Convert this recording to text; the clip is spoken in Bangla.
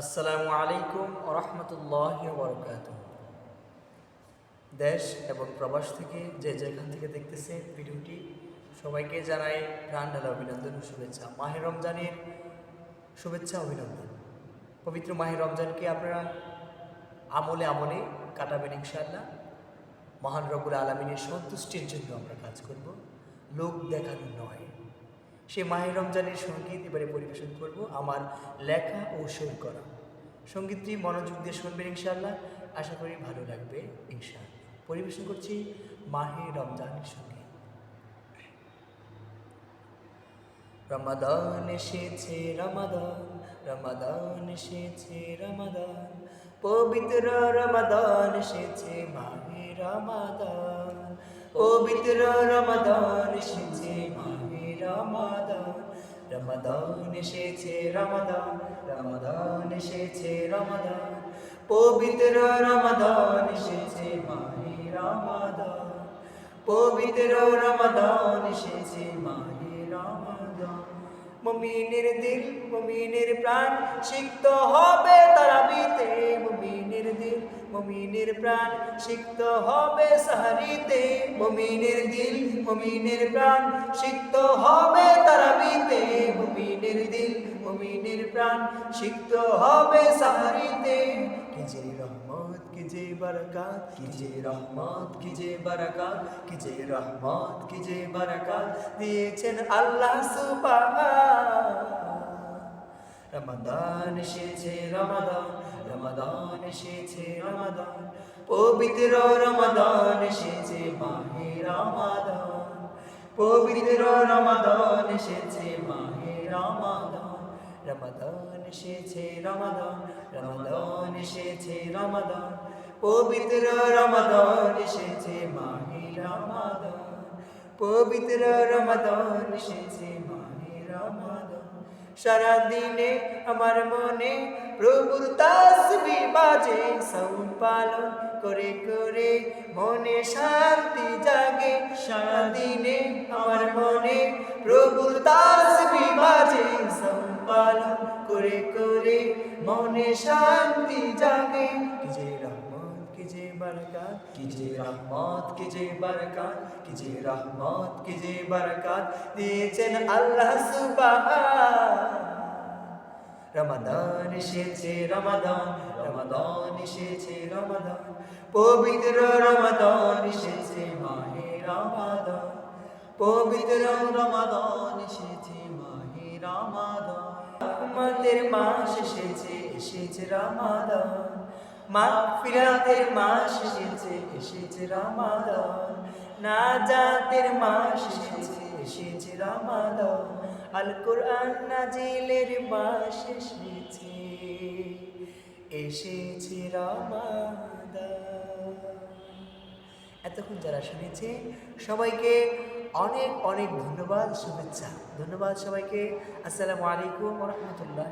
আসসালামু আলাইকুম রহমতুল্লাহ বরকাত দেশ এবং প্রবাস থেকে যে যেখান থেকে দেখতেছে ভিডিওটি, সবাইকে জানাই প্রাণ ঢালা অভিনন্দন ও শুভেচ্ছা। মাহে রমজানের শুভেচ্ছা, অভিনন্দন। পবিত্র মাহে রমজানকে আপনারা আমলে আমলে কাটাবেন ইনশাআল্লাহ। মহান রবুল আলমিনের সন্তুষ্টির জন্য আমরা কাজ করব। লোক দেখানো নয়। সেই মাহে রমজানের সংগীত এবারে পরিবেশন করব আমার লেখা ও সুর করা। সঙ্গীতটি মনোযোগ দিয়ে শুনবেন ইনশাআল্লাহ। আশা করি ভালো লাগবে ইনশাআল্লাহ। পরিবেশন করছি মাহে রমজানের সংগীত। রমাদান এসেছে, রমাদান রমাদান এসেছে, রমাদান। পবিত্র রমাদান এসেছে, মাহে রমাদান। পবিত্র রমাদান এসেছে রমাদান রমাদান এসেছে রমাদান রমাদান এসেছে রমাদান। পবিত্র রমাদান এসেছে মাহে রমাদান। পবিত্র রমাদান এসেছে মাহে রমাদান। মুমিনের দিল, মুমিনের প্রাণ, সিক্ত হবে তারাবিতে। মুমিনের দিল মুমিনের প্রাণ সিক্ত হবে সাহারিতে। মুমিনের দিল, মুমিনের প্রাণ সিক্ত হবে তারাবিতে। মমিনের দিল, মুমিনের প্রাণ সিক্ত হবে সাহারিতে। কি যে রহমত, কি যে বরকাত, কি যে রহমত, কি যে বরকাত, কি যে রহমত, কি যে বরকাত দিয়েছেন আল্লাহ সুবহান রমাদান এসেছে, রমাদান রমাদান এসেছে, রমাদান। পবিত্র রমাদান এসেছে, মাহে রমাদান। পবিত্র রমাদান এসেছে, মাহে রমাদান। রমাদান এসেছে, রমাদান রমাদান এসেছে, রমাদান। পবিত্র রমাদান এসেছে, মাহে রমাদান। পবিত্র রমাদান এসেছে, মাহে রমাদান। সারা দিনে আমার মনে প্রভুর তাসবি বাজে, সাউন্ড পালন করে করে মনে শান্তি জাগে। সারা দিনে আমার মনে প্রভুর তাসবি বাজে, সাউন্ড পালন করে করে মনে শান্তি জাগে। কি যে বরকাত, কি যে রহমত, কি যে বরকাত দিয়েছেন আল্লাহ রমাদান এসেছে, রমাদান রমাদান এসেছে, রমাদান। পবিত্র রমাদান এসেছে, মাহে রমাদান। পবিত্র রমাদান এসেছে, মাহে রমাদান। রহমতের মাস এসেছে এসেছে রমাদান। মাগফিরাতের মাস এসেছে এসেছে রমাদান। নাজাতের মাস এসেছে এসেছে রমাদান। আল কোরআন নাজিলের মাস এসেছে এসেছে রমাদান। এতক্ষণ যারা শুনেছে, সবাইকে অনেক অনেক ধন্যবাদ, শুভেচ্ছা। ধন্যবাদ সবাইকে। আসসালামু আলাইকুম রহমতুল্লাহ